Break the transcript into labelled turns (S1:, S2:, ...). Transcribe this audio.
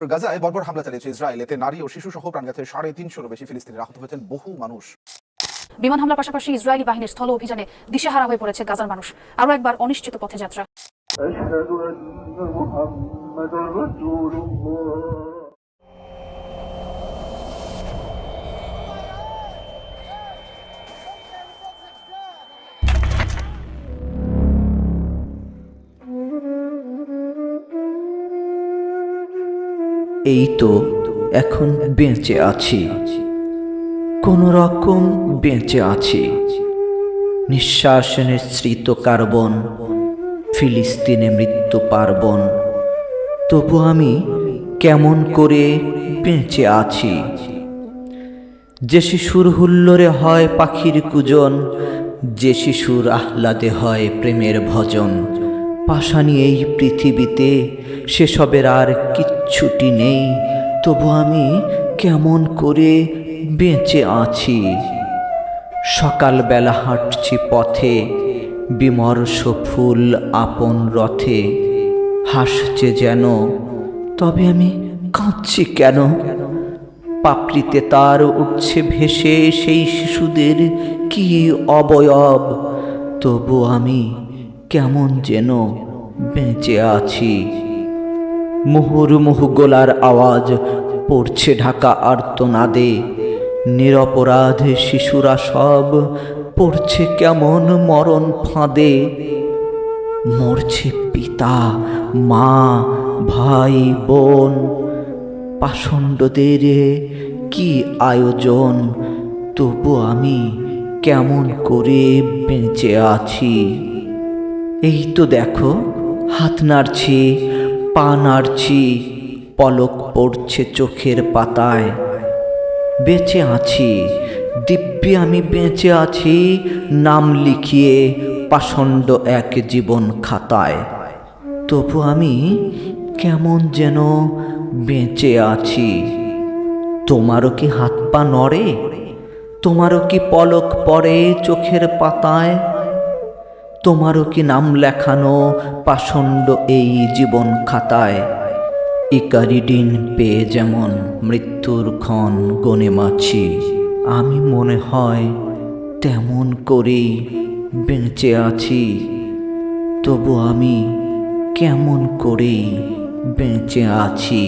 S1: গাজায় বর্বর হামলা চালিয়েছে ইসরায়েল এতে নারী ও শিশু সহ প্রাণ গেছে সাড়ে তিনশোরও বেশি ফিলিস্তিনি আহত হয়েছেন বহু মানুষ
S2: বিমান হামলার পাশাপাশি ইসরায়েলি বাহিনীর স্থল অভিযানে দিশেহারা হয়ে পড়েছে গাজার মানুষ আরও একবার অনিশ্চিত পথে যাত্রা
S3: এই তো এখন বেঁচে আছি। কোন রকম বেঁচে আছি। নিঃশ্বাস নিঃসৃত কার্বন, ফিলিস্তিনে মৃত্যু পার্বণ। তবু আমি কেমন করে বেঁচে আছি? যে শিশুর হুল্লোরে হয় পাখির কুজন, যে শিশুর আহ্লাদে হয় প্রেমের ভজন। পাশানি এই পৃথিবীতে সেসবের আর কিচ্ছুটি নেই। তবু আমি কেমন করে বেঁচে আছি? সকালবেলা হাঁটছি পথে, বিমর্ষ ফুল আপন রথে। হাসছে যেন, তবে আমি কাঁদছি কেন? পাপড়িতে তার উঠছে ভেসে সেই শিশুদের কি অবয়ব? তবু আমি কেমন যেন বেঁচে আছি। মুহুর্মুহু গোলার আওয়াজ পড়ছে ঢাকা আর্তনাদে। নিরপরাধ শিশুরা সব পড়ছে কেমন মরণ ফাঁদে। মরছে পিতা, মা, ভাই, বোন। পাষণ্ডদের কি আয়োজন? তবু আমি কেমন করে বেঁচে আছি? এই তো দেখো, হাত নাড়ছি, পা নাড়ছি, পলক পড়ছে চোখের পাতায়। বেঁচে আছি, দিব্যি আমি বেঁচে আছি, নাম লিখিয়ে পাষণ্ড এক জীবন খাতায়। তবু আমি কেমন যেন বেঁচে আছি। তোমারও কি হাত পা নড়ে? তোমারও কি পলক পড়ে চোখের পাতায়? তোমারও কি নাম লেখানো পাষণ্ড এই জীবন খাতায়? ইকারিডিন পেয়ে যেমন মৃত্যুর ক্ষণ গনে মাছি, আমি মনে হয় তেমন করেই বেঁচে আছি। তবু আমি কেমন করেই বেঁচে আছি?